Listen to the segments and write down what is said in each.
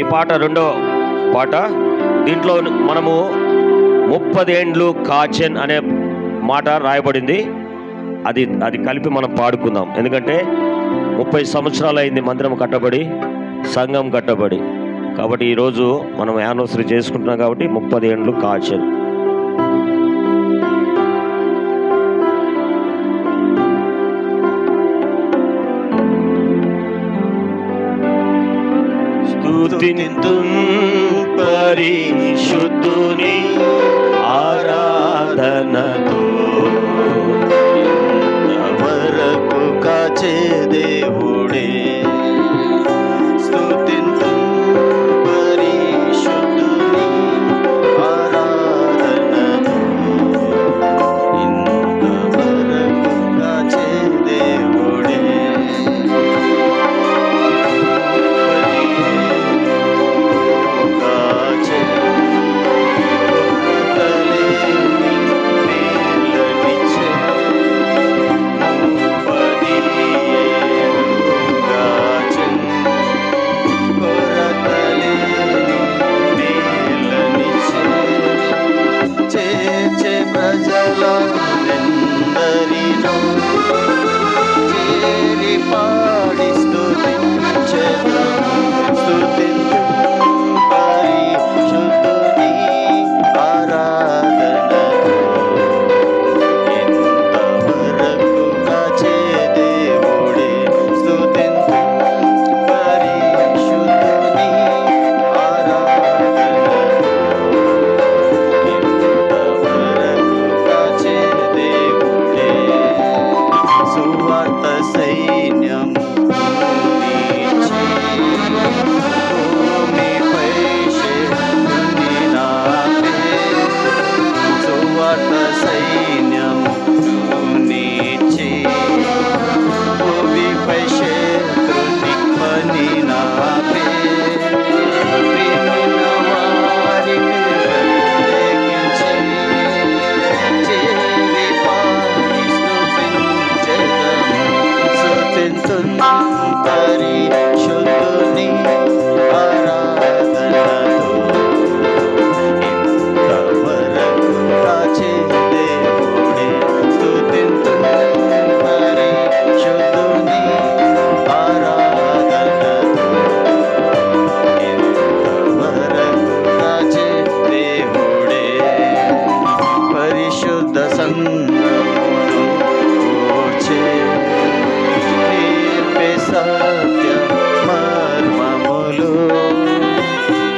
ఈ పాట రెండో పాట. దీంట్లో మనము ముప్పదేండ్లు కాచెన్ అనే మాట రాయబడింది. అది అది కలిపి మనం పాడుకుందాం. ఎందుకంటే ముప్పై సంవత్సరాలు అయింది మందిరం కట్టబడి సంఘం కట్టబడి. కాబట్టి ఈరోజు మనం యానివర్సరీ చేసుకుంటున్నాం కాబట్టి ముప్పది ఏండ్లు కాచెన్. స్తుతింతుం పరిశుద్ధుని ఆరాధనతో. వరకు కాచే దేవు Mama.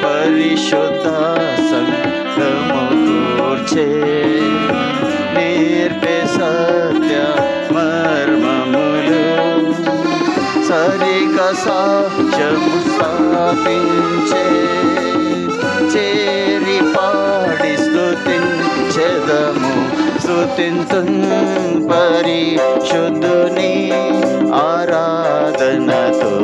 పరిశుద్ధ సంగము కూర్చే నేర్పే సత్య మర్మములు సరిగా సాక్ష్యము స్థాపించే స్తుతింతు పరిశుద్ధుని ఆరాధనతో.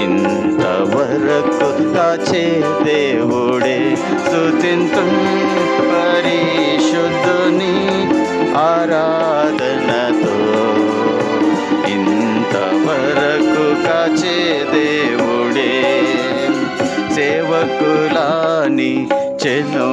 ఇంతవరకు దాచే దేవుడే స్తుతింతు పరిశుద్ధుని ఆరాధనతో. ఇంతవరకు కాచే దేవుడే సేవకులాని చెను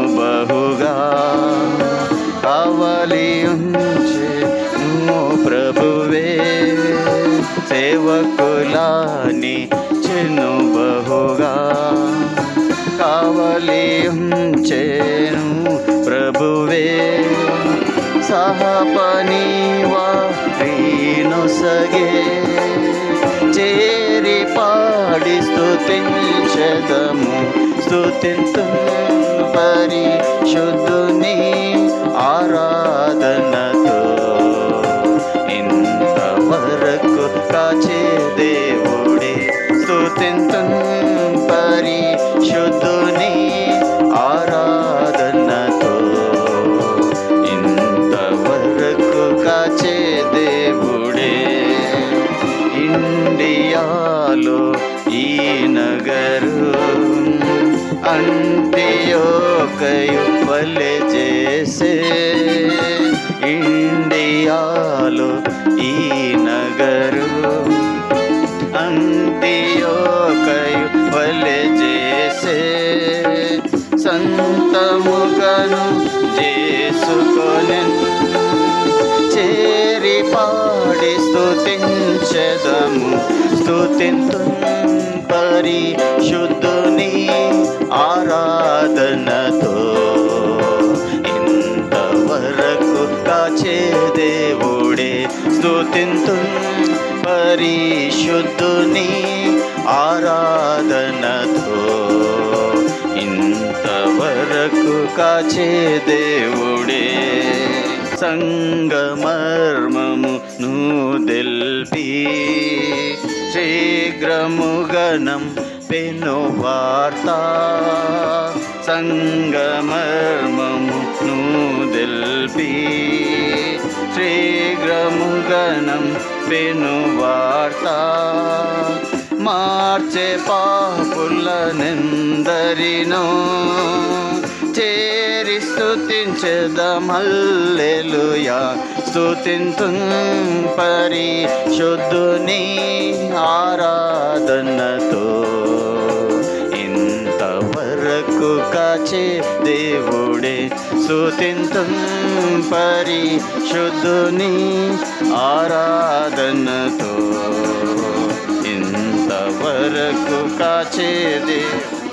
యువకులాని చెను బహుగా కావలి చేను ప్రభువే. సహపని వారీను సగే చేరి పాడి స్థుతించదము స్తుతింతు పరిశుద్ధుని గరు అంత్యోకయు పల్లె చేసే ఇండియాలో ఈ నగరు అంత్యోకయు చేసే సంతముగను చేసుకొని చేరి పాడి స్థుతించదము స్థుతింతు స్తుతింతు పరిశుద్ధుని ఆరాధనతో. ఇంతవరకు కాచే దేవుడే స్తుతింతు పరిశుద్ధుని ఆరాధనతో. ఇంతవరకు కాచే దేవుడే సంగమర్మము నూదెల్పి శీఘ్రముగనం పెను వార్త సంగమర్మము నూదెల్పి శీఘ్రముగనం పెను వార్త మార్చే పాపుల నిందరినో చేరి స్థుతించదమల్లెలుయా స్తుతింతు పరిశుద్ధుని ఆరాధనతో. ఇంతవరకు కాచే దేవుడే స్తుతింతు పరిశుద్ధుని ఆరాధనతో. ఇంతవరకు కాచే దేవుడు